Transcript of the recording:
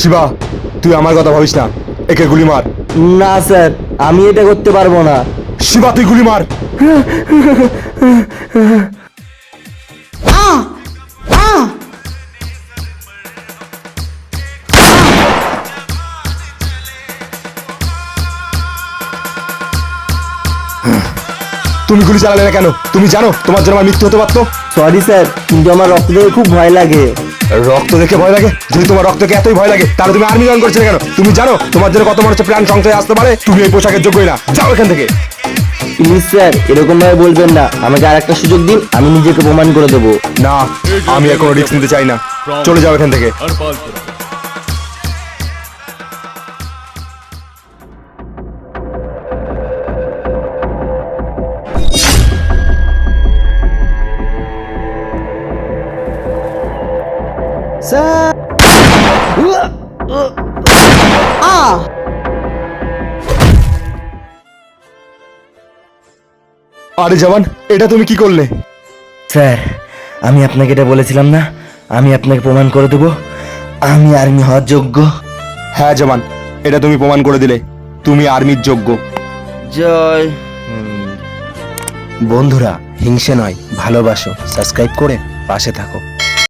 শিবা তুই আমার কথা ভাবিস না। একে গুলি মার। না স্যার আমি এটা করতে পারব না। শিবা তুই গুলি মার। তুমি গুলি চালালে না কেন? তুমি জানো তোমার জন্য আমার মৃত্যু হতে পারতো? সরি স্যার কিন্তু আমার রক্ত দেখে খুব ভয় লাগে। রক্ত দেখে ভয় লাগে? যদি তোমার রক্তকে এতই ভয় লাগে তাহলে তুমি আর্মি জয়েন করছ কেন? তুমি জানো তোমার জন্য কত মানুষের প্রাণ সংশয় আসতে পারে? তুমি এই পোশাকের যোগ্যই না। যাও এখান থেকে। প্লিজ স্যার এরকম ভাবে বলবেন না। আমাকে আর একটা সুযোগ দিন আমি নিজেকে প্রমাণ করে দেবো। না আমি এখনও কোনো রিস্ক নিতে চাই না। চলে যাও এখান থেকে। স্যার আরে জওয়ান এটা তুমি কি করলে? স্যার আমি আপনাকে এটা বলেছিলাম না? আমি আপনাকে প্রমাণ করে দেবো। আমি আর্মি হওয়ার যোগ্য। হ্যাঁ জওয়ান এটা তুমি প্রমাণ করে দিলে। তুমি আর্মির যোগ্য। জয়। বন্ধুরা হিংসে নয় ভালোবাসো। সাবস্ক্রাইব করে পাশে থাকো।